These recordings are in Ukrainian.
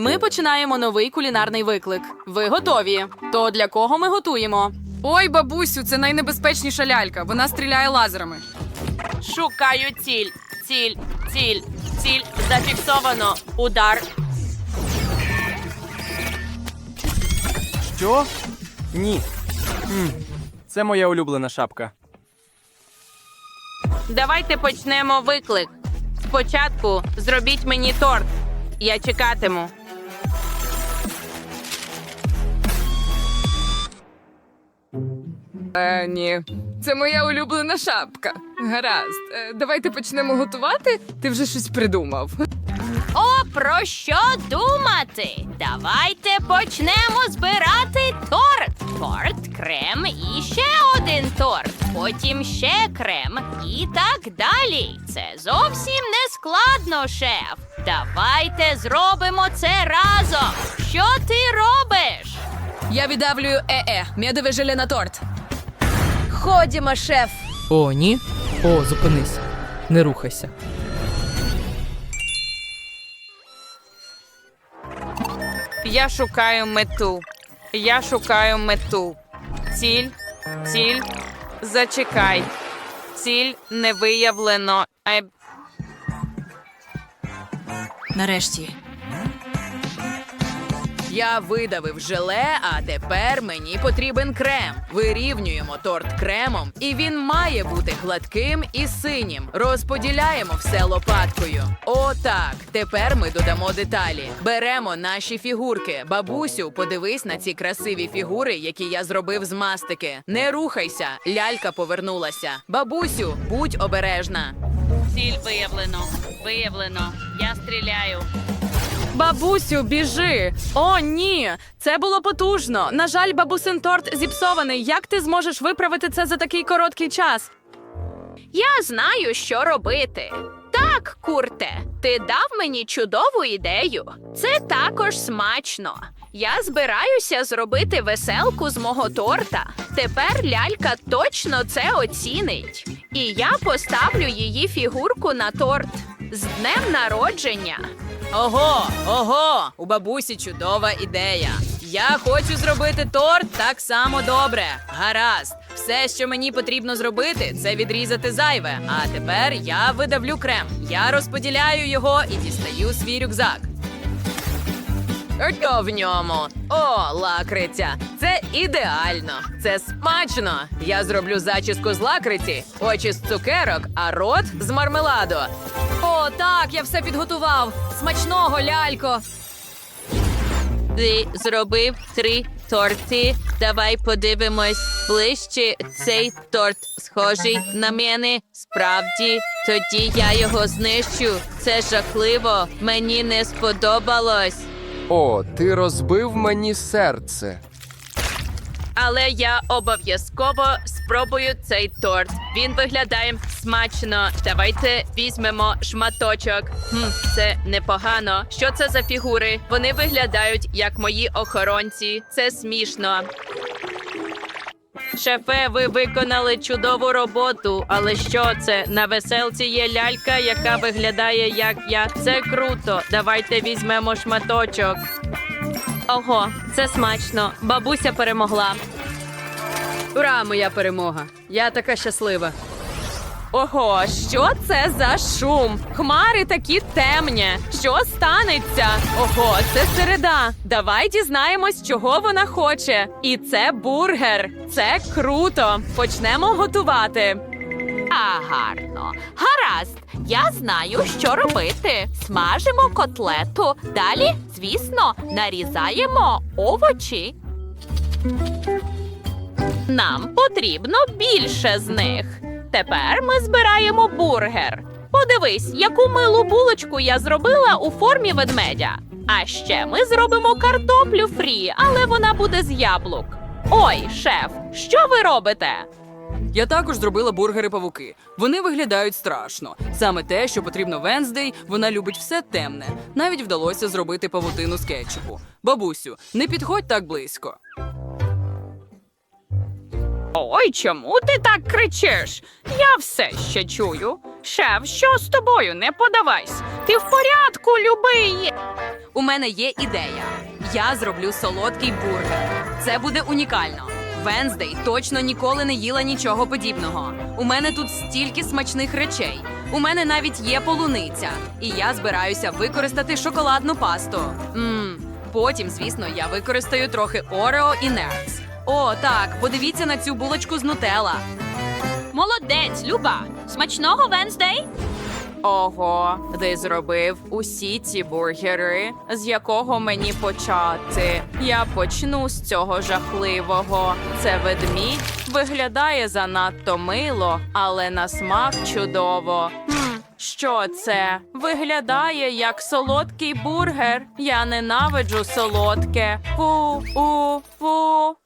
Ми починаємо новий кулінарний виклик. Ви готові? То для кого ми готуємо? Ой, бабусю, це найнебезпечніша лялька. Вона стріляє лазерами. Шукаю ціль. Ціль, ціль, ціль зафіксовано. Удар. Що? Ні. М, Це моя улюблена шапка. Давайте почнемо виклик. Спочатку зробіть мені торт. Я чекатиму. Е, ні. Це моя улюблена шапка. Гаразд. Е, давайте почнемо готувати. Ти вже щось придумав. О, про що думати? Давайте почнемо збирати торт. Торт, крем і ще один торт. Потім ще крем і так далі. Це зовсім не складно, шеф. Давайте зробимо це разом. Що ти робиш? Я віддавлюю е-е, медове желе на торт. Ходімо, шеф. О, ні. О, зупинись. Не рухайся. Я шукаю мету. Я шукаю мету. Ціль, ціль. Зачекай. Ціль не виявлено. Нарешті. Я видавив желе, а тепер мені потрібен крем. Вирівнюємо торт кремом, і він має бути гладким і синім. Розподіляємо все лопаткою. Отак. Тепер ми додамо деталі. Беремо наші фігурки. Бабусю, подивись на ці красиві фігури, які я зробив з мастики. Не рухайся, лялька повернулася. Бабусю, будь обережна. Ціль виявлено. Виявлено. Я стріляю. Бабусю, біжи! О, ні! Це було потужно. На жаль, бабусин торт зіпсований. Як ти зможеш виправити це за такий короткий час? Я знаю, що робити. Так, курте, ти дав мені чудову ідею. Це також смачно. Я збираюся зробити веселку з мого торта. Тепер лялька точно це оцінить. І я поставлю її фігурку на торт з днем народження. Ого, ого, у бабусі чудова ідея. Я хочу зробити торт так само добре. Гаразд, все, що мені потрібно зробити, це відрізати зайве. А тепер я видавлю крем. Я розподіляю його і дістаю свій рюкзак. Що в ньому? О, лакриця! Це ідеально! Це смачно! Я зроблю зачіску з лакриці, очі з цукерок, а рот з мармеладу. О, так, я все підготував. Смачного, лялько. Ти зробив три торти. Давай подивимось ближче. Цей торт схожий на мене. Справді, тоді я його знищу. Це жахливо. Мені не сподобалось. О, ти розбив мені серце. Але я обов'язково спробую цей торт. Він виглядає смачно. Давайте візьмемо шматочок. Хм, це непогано. Що це за фігури? Вони виглядають як мої охоронці. Це смішно. Шефе, ви виконали чудову роботу, але що це? На веселці є лялька, яка виглядає як я. Це круто. Давайте візьмемо шматочок. Ого, це смачно. Бабуся перемогла. Ура, моя перемога! Я така щаслива. Ого, що це за шум? Хмари такі темні. Що станеться? Ого, це середа. Давай дізнаємось, чого вона хоче. І це бургер. Це круто. Почнемо готувати. А гарно. Гаразд, я знаю, що робити. Смажимо котлету. Далі, звісно, нарізаємо овочі. Нам потрібно більше з них. Тепер ми збираємо бургер. Подивись, яку милу булочку я зробила у формі ведмедя. А ще ми зробимо картоплю фрі, але вона буде з яблук. Ой, шеф, що ви робите? Я також зробила бургери павуки. Вони виглядають страшно. Саме те, що потрібно Венздей, вона любить все темне. Навіть вдалося зробити павутину з кетчупу. Бабусю, не підходь так близько. Ой, чому ти так кричиш? Я все ще чую. Шеф, що з тобою? Не подавайся. Ти в порядку, любий. У мене є ідея. Я зроблю солодкий бургер. Це буде унікально. Венздей точно ніколи не їла нічого подібного. У мене тут стільки смачних речей. У мене навіть є полуниця, і я збираюся використати шоколадну пасту. Мм, потім, звісно, я використаю трохи Орео і Нерц. О, так, подивіться на цю булочку з нутелла. Молодець, Люба! Смачного Венздей! Ого, ти зробив усі ці бургери, з якого мені почати. Я почну з цього жахливого. Це ведмідь виглядає занадто мило, але на смак чудово. Що це? Виглядає як солодкий бургер. Я ненавиджу солодке. Фу, у, фу.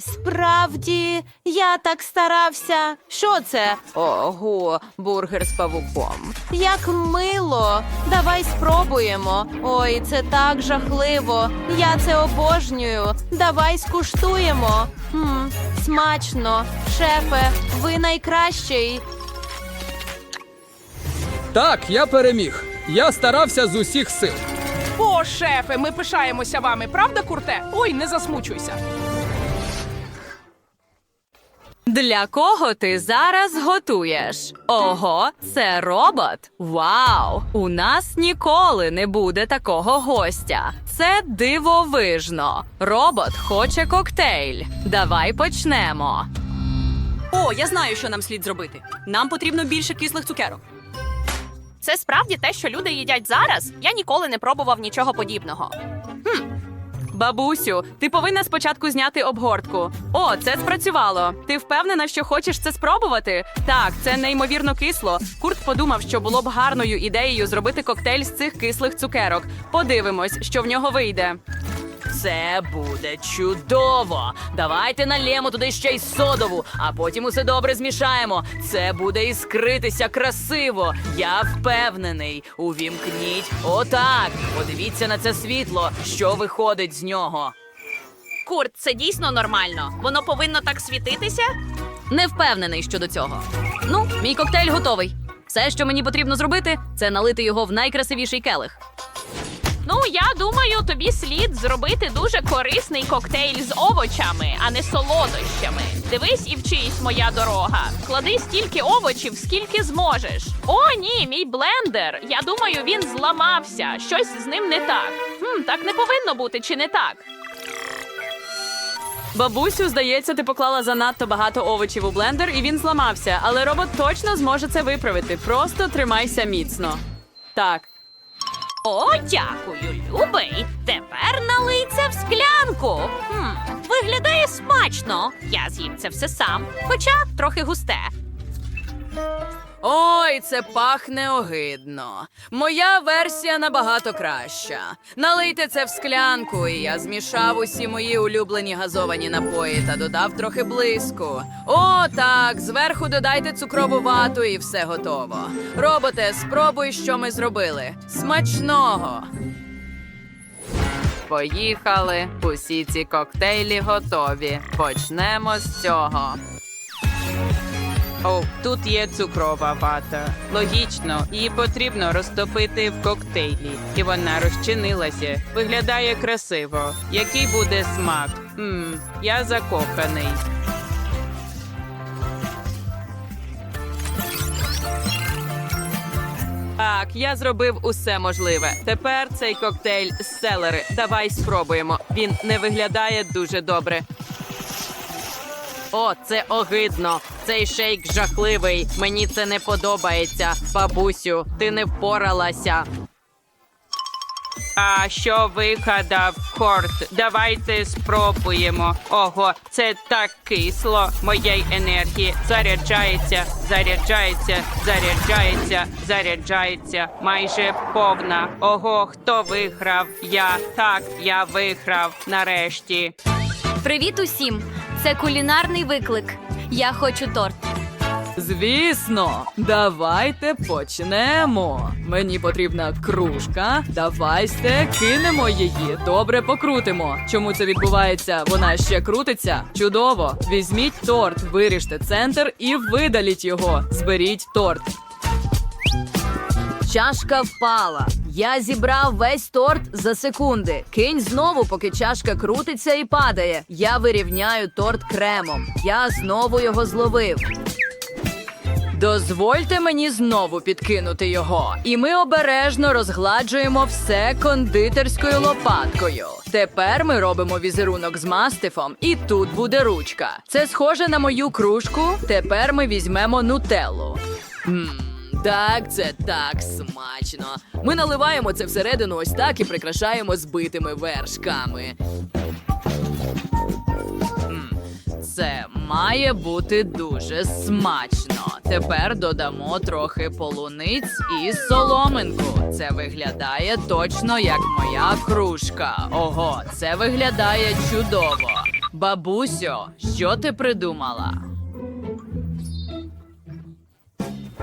Справді, я так старався. Що це? Ого, бургер з павуком. Як мило. Давай спробуємо. Ой, це так жахливо. Я це обожнюю. Давай скуштуємо. Хм, смачно. Шефе, ви найкращий. Так, я переміг. Я старався з усіх сил. О, шефе, ми пишаємося вами, правда, курте? Ой, не засмучуйся. Для кого ти зараз готуєш? Ого, це робот. Вау! У нас ніколи не буде такого гостя. Це дивовижно. Робот хоче коктейль. Давай почнемо. О, я знаю, що нам слід зробити. Нам потрібно більше кислих цукерок. Це справді те, що люди їдять зараз? Я ніколи не пробував нічого подібного. Бабусю, ти повинна спочатку зняти обгортку. О, це спрацювало. Ти впевнена, що хочеш це спробувати? Так, це неймовірно кисло. Курт подумав, що було б гарною ідеєю зробити коктейль з цих кислих цукерок. Подивимось, що в нього вийде. Це буде чудово. Давайте налємо туди ще й содову, а потім усе добре змішаємо. Це буде іскритися красиво. Я впевнений. Увімкніть. Отак. Подивіться на це світло, що виходить з нього. Курт, це дійсно нормально. Воно повинно так світитися? Не впевнений щодо цього. Ну, мій коктейль готовий. Все, що мені потрібно зробити, це налити його в найкрасивіший келих. Ну, я думаю, тобі слід зробити дуже корисний коктейль з овочами, а не солодощами. Дивись і вчись, моя дорога. Клади стільки овочів, скільки зможеш. О, ні, мій блендер. Я думаю, він зламався. Щось з ним не так. Хм, так не повинно бути, чи не так? Бабусю, здається, ти поклала занадто багато овочів у блендер і він зламався, але робот точно зможе це виправити. Просто тримайся міцно. Так. О, дякую, любий. Тепер налий це в склянку. Хм, виглядає смачно. Я з'їм це все сам, хоча трохи густе. Ой, це пахне огидно. Моя версія набагато краща. Налийте це в склянку, і я змішав усі мої улюблені газовані напої та додав трохи блиску. О, так, зверху додайте цукрову вату і все готово. Роботе, спробуй, що ми зробили. Смачного! Поїхали. Усі ці коктейлі готові. Почнемо з цього. О, тут є цукрова вата. Логічно, її потрібно розтопити в коктейлі, і вона розчинилася. Виглядає красиво. Який буде смак? Мм, я закоханий. Так, я зробив усе можливе. Тепер цей коктейль з селери. Давай спробуємо. Він не виглядає дуже добре. О, це огидно. Цей шейк жахливий. Мені це не подобається. Бабусю, ти не впоралася. А що вигадав Корт? Давайте спробуємо. Ого, це так кисло. Моєї енергії заряджається, заряджається, заряджається, заряджається. Майже повна. Ого, хто виграв? Я так, я виграв нарешті. Привіт усім! Це кулінарний виклик. Я хочу торт. Звісно, давайте почнемо. Мені потрібна кружка. Давайте кинемо її. Добре покрутимо. Чому це відбувається? Вона ще крутиться. Чудово. Візьміть торт, виріжте центр і видаліть його. Зберіть торт. Чашка впала. Я зібрав весь торт за секунди. Кинь знову, поки чашка крутиться і падає. Я вирівняю торт кремом. Я знову його зловив. Дозвольте мені знову підкинути його, і ми обережно розгладжуємо все кондитерською лопаткою. Тепер ми робимо візерунок з мастифом, і тут буде ручка. Це схоже на мою кружку. Тепер ми візьмемо нутеллу. Мм, так, це так смачно. Ми наливаємо це всередину ось так і прикрашаємо збитими вершками. Це має бути дуже смачно. Тепер додамо трохи полуниць і соломинку. Це виглядає точно як моя кружка. Ого, це виглядає чудово. Бабусю, що ти придумала?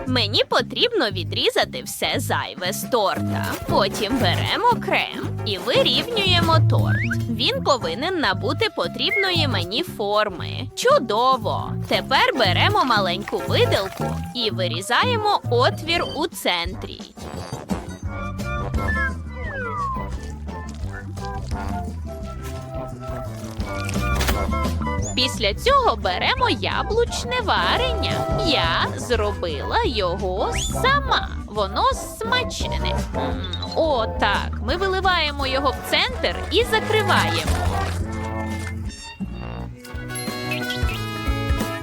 Мені потрібно відрізати все зайве з торта. Потім беремо крем і вирівнюємо торт. Він повинен набути потрібної мені форми. Чудово! Тепер беремо маленьку виделку і вирізаємо отвір у центрі. Після цього беремо яблучне варення. Я зробила його сама. Воно смачне. О, так. Ми виливаємо його в центр і закриваємо.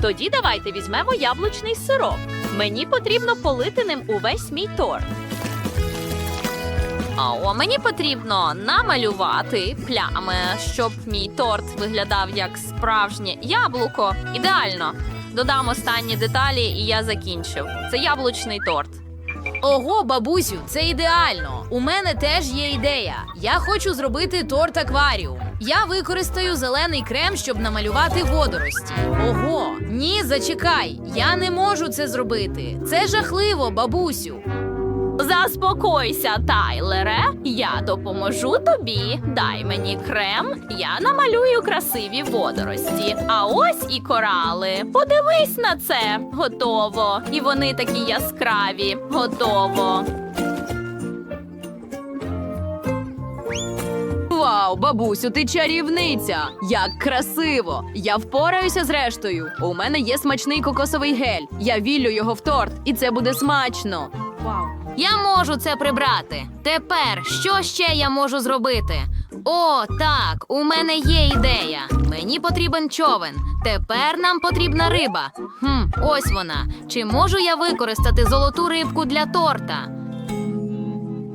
Тоді давайте візьмемо яблучний сироп. Мені потрібно полити ним увесь мій торт. О, мені потрібно намалювати плями, щоб мій торт виглядав як справжнє яблуко. Ідеально. Додам останні деталі, і я закінчив. Це яблучний торт. Ого, бабусю, це ідеально. У мене теж є ідея. Я хочу зробити торт акваріум. Я використаю зелений крем, щоб намалювати водорості. Ого, ні, зачекай. Я не можу це зробити. Це жахливо, бабусю. Заспокойся, Тайлере. Я допоможу тобі. Дай мені крем, я намалюю красиві водорості. А ось і корали. Подивись на це. Готово. І вони такі яскраві. Готово. Вау, бабусю, ти чарівниця! Як красиво! Я впораюся з рештою. У мене є смачний кокосовий гель. Я віллю його в торт, і це буде смачно. Я можу це прибрати. Тепер що ще я можу зробити? О, так, у мене є ідея. Мені потрібен човен. Тепер нам потрібна риба. Хм, ось вона. Чи можу я використати золоту рибку для торта?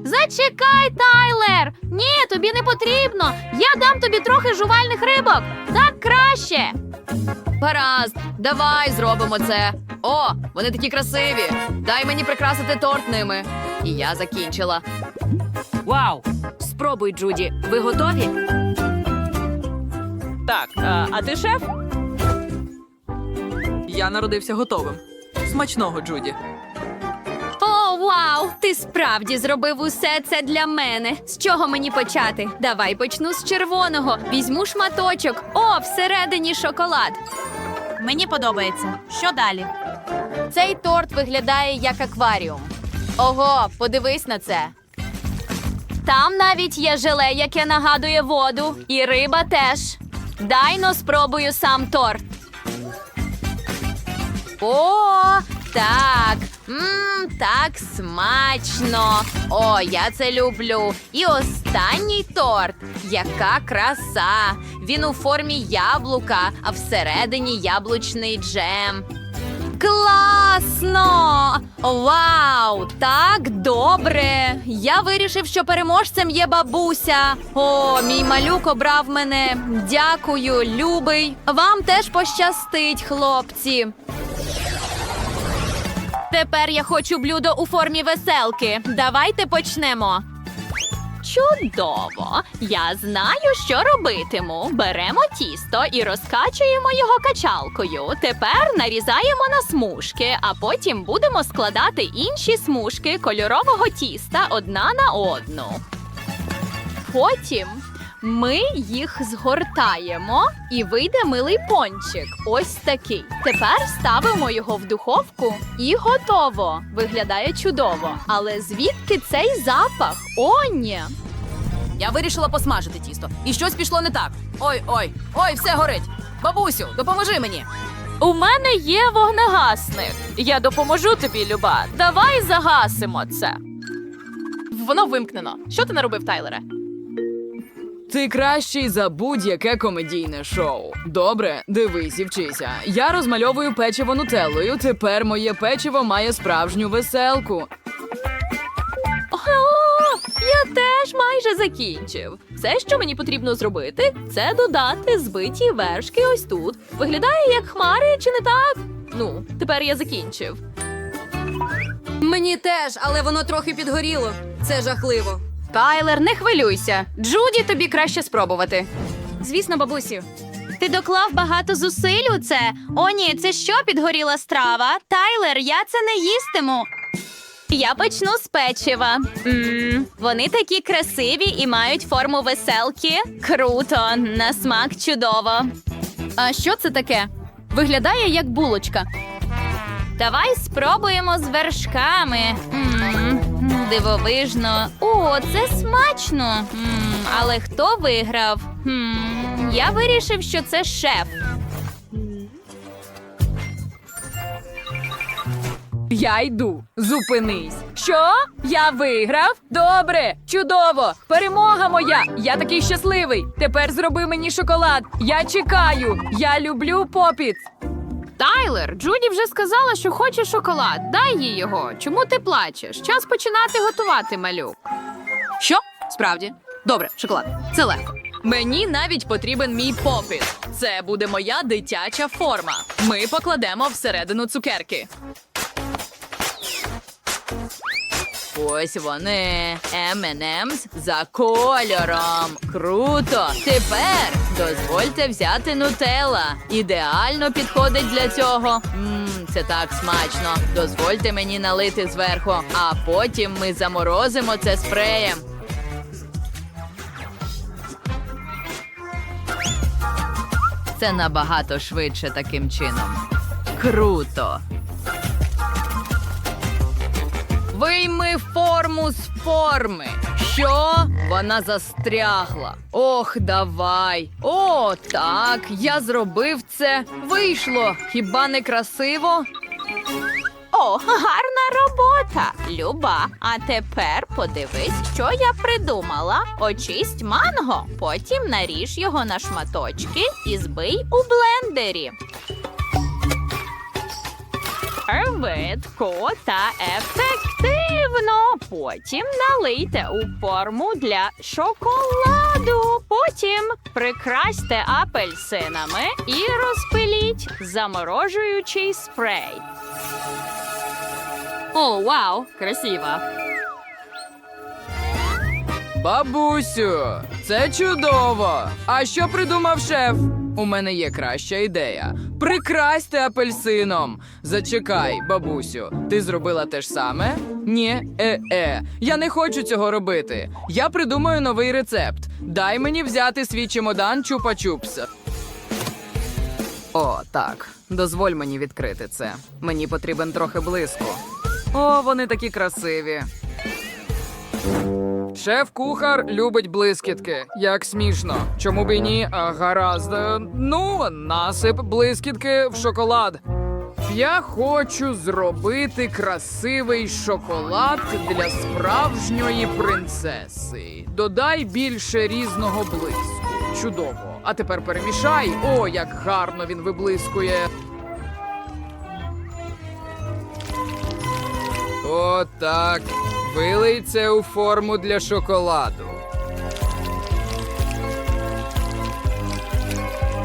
Зачекай, Тайлер! Ні, тобі не потрібно. Я дам тобі трохи жувальних рибок. Так краще. Гаразд, давай зробимо це. О, вони такі красиві. Дай мені прикрасити торт ними. І я закінчила. Вау! Спробуй, Джуді. Ви готові? Так, а, а ти шеф? Я народився готовим. Смачного, Джуді. Вау! Ти справді зробив усе це для мене. З чого мені почати? Давай почну з червоного. Візьму шматочок. О, всередині шоколад. Мені подобається. Що далі? Цей торт виглядає як акваріум. Ого, подивись на це. Там навіть є желе, яке нагадує воду, і риба теж. Дайно спробую сам торт. О, так. Мм, так смачно. О, я це люблю. І останній торт. Яка краса! Він у формі яблука, а всередині яблучний джем. Класно! Вау! Так добре. Я вирішив, що переможцем є бабуся. О, мій малюк обрав мене. Дякую, любий. Вам теж пощастить, хлопці. Тепер я хочу блюдо у формі веселки. Давайте почнемо. Чудово! Я знаю, що робитиму. Беремо тісто і розкачуємо його качалкою. Тепер нарізаємо на смужки, а потім будемо складати інші смужки кольорового тіста одна на одну. Потім Ми їх згортаємо і вийде милий пончик. Ось такий. Тепер ставимо його в духовку і готово. Виглядає чудово. Але звідки цей запах? О, ні. Я вирішила посмажити тісто. І щось пішло не так. Ой, ой, ой, все горить. Бабусю, допоможи мені. У мене є вогнегасник. Я допоможу тобі, Люба. Давай загасимо це. Воно вимкнено. Що ти наробив, Тайлере? Ти кращий за будь-яке комедійне шоу. Добре, дивись і вчися. Я розмальовую печиво нутеллою. Тепер моє печиво має справжню веселку. Я теж майже закінчив. Все, що мені потрібно зробити, це додати збиті вершки ось тут. Виглядає як хмари, чи не так? Ну, тепер я закінчив. Мені теж, але воно трохи підгоріло. Це жахливо. Тайлер, не хвилюйся. Джуді тобі краще спробувати. Звісно, бабусю. Ти доклав багато зусиль у це. О, ні, це що підгоріла страва? Тайлер, я це не їстиму. Я почну з печива. м вони такі красиві і мають форму веселки. Круто, на смак чудово. А що це таке? Виглядає як булочка. Давай спробуємо з вершками. м дивовижно. О, це смачно. м але хто виграв? Хм, я вирішив, що це шеф. Я йду. Зупинись. Що? Я виграв? Добре, чудово. Перемога моя. Я такий щасливий. Тепер зроби мені шоколад. Я чекаю. Я люблю попіт. Тайлер, Джуді вже сказала, що хоче шоколад. Дай їй його. Чому ти плачеш? Час починати готувати малюк. Що? Справді? Добре, шоколад. Це легко. Мені навіть потрібен мій попіт. Це буде моя дитяча форма. Ми покладемо всередину цукерки. Ось вони M&M's за кольором. Круто! Тепер дозвольте взяти нутелла. Ідеально підходить для цього. Мм, це так смачно. Дозвольте мені налити зверху, а потім ми заморозимо це спреєм. Це набагато швидше таким чином. Круто. Вийми форму з форми. Що? Вона застрягла. Ох, давай. О, так, я зробив це. Вийшло. Хіба не красиво? О, гарна робота, Люба. А тепер подивись, що я придумала. Очисть манго, потім наріж його на шматочки і збий у блендері. Швидко та ефективно. Потім налийте у форму для шоколаду. Потім прикрасьте апельсинами і розпиліть заморожуючий спрей. О, вау, красиво. Бабусю, це чудово. А що придумав шеф? У мене є краща ідея. Прикрасьте апельсином. Зачекай, бабусю, ти зробила те ж саме? Ні, е-е. Я не хочу цього робити. Я придумаю новий рецепт. Дай мені взяти свій чемодан чупа-чупса. О, так. Дозволь мені відкрити це. Мені потрібен трохи блиску. О, вони такі красиві. Шеф-кухар любить блискітки. Як смішно. Чому б і ні? А, гаразд. Е, Ну, насип блискітки в шоколад. Я хочу зробити красивий шоколад для справжньої принцеси. Додай більше різного блиску. Чудово. А тепер перемішай. О, як гарно він виблискує. О, так. Вилий це у форму для шоколаду.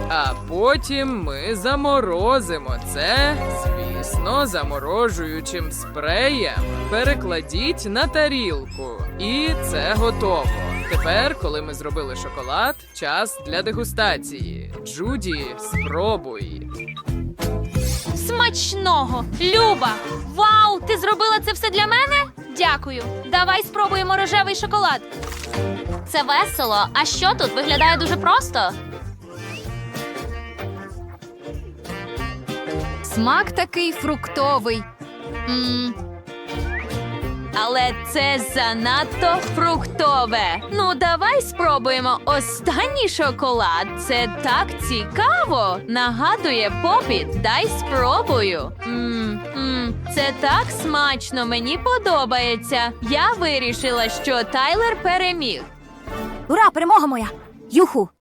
А потім ми заморозимо це, звісно, заморожуючим спреєм. Перекладіть на тарілку. І це готово. Тепер, коли ми зробили шоколад, час для дегустації. Джуді, спробуй. Смачного! Люба! Вау! Дякую. Давай спробуємо рожевий шоколад. Це весело. А що тут виглядає дуже просто? Смак такий фруктовий. м Але це занадто фруктове. Ну, давай спробуємо останній шоколад. Це так цікаво. Нагадує попіт. Дай спробую. Мм, мм, це так смачно. Мені подобається. Я вирішила, що Тайлер переміг. Ура, перемога моя! Юху!